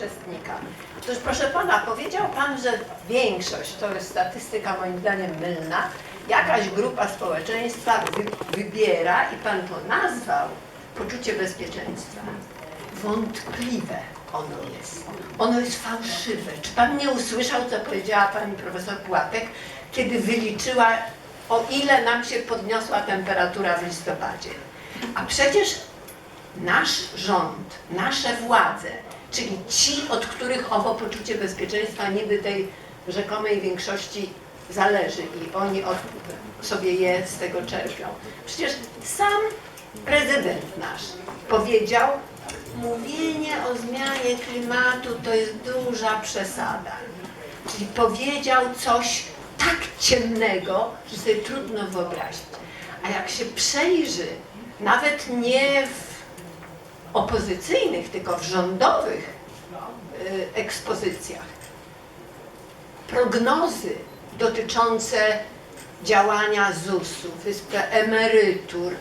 uczestnika. Otóż proszę pana, powiedział pan, że większość, to jest statystyka moim zdaniem mylna, jakaś grupa społeczeństwa wy, wybiera i pan to nazwał poczucie bezpieczeństwa. Wątpliwe ono jest. Ono jest fałszywe. Czy pan nie usłyszał, co powiedziała pani profesor Płatek, kiedy wyliczyła, o ile nam się podniosła temperatura w listopadzie? A przecież nasz rząd, nasze władze, czyli ci, od których owo poczucie bezpieczeństwa niby tej rzekomej większości zależy i oni od, sobie je z tego czerpią. Przecież sam prezydent nasz powiedział, mówienie o zmianie klimatu to jest duża przesada. Czyli powiedział coś tak ciemnego, że sobie trudno wyobrazić. A jak się przejrzy, nawet nie w opozycyjnych, tylko w rządowych y, ekspozycjach, prognozy dotyczące działania ZUS-u, emerytur,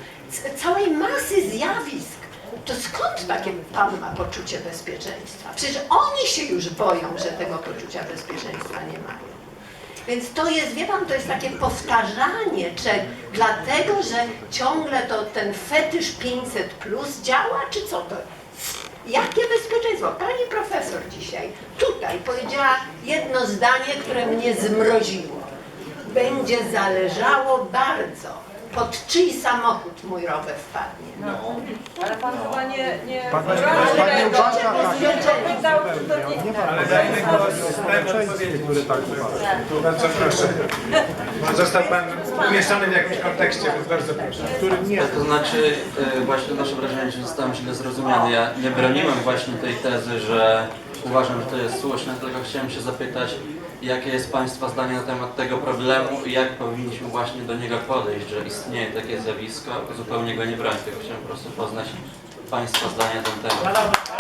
całej masy zjawisk, to skąd takie pan ma poczucie bezpieczeństwa? Przecież oni się już boją, że tego poczucia bezpieczeństwa nie mają. Więc to jest, wie pan, to jest takie powtarzanie, czy dlatego, że ciągle to ten fetysz 500 plus działa, czy co to? Jakie bezpieczeństwo? Pani profesor dzisiaj tutaj powiedziała jedno zdanie, które mnie zmroziło. Będzie zależało bardzo, pod czyj samochód mój rower wpadnie. Ale pan chyba nie, nie Pan nie- wyraził pan nie uważa tak. Nie... Ma Ale dajmy głos temu odpowiedzieć. który tak uważa. Bardzo proszę. Został Pan umieszczony w jakimś kontekście, więc bardzo proszę. Który nie. To znaczy, e, właśnie nasze wrażenie, że zostałem źle zrozumiany. Ja nie broniłem właśnie tej tezy, że uważam, że to jest słuszne, tylko chciałem się zapytać, jakie jest Państwa zdanie na temat tego problemu i jak powinniśmy właśnie do niego podejść, że istnieje takie zjawisko, zupełnie go nie bronię, tylko chciałem po prostu poznać Państwa zdanie na ten temat.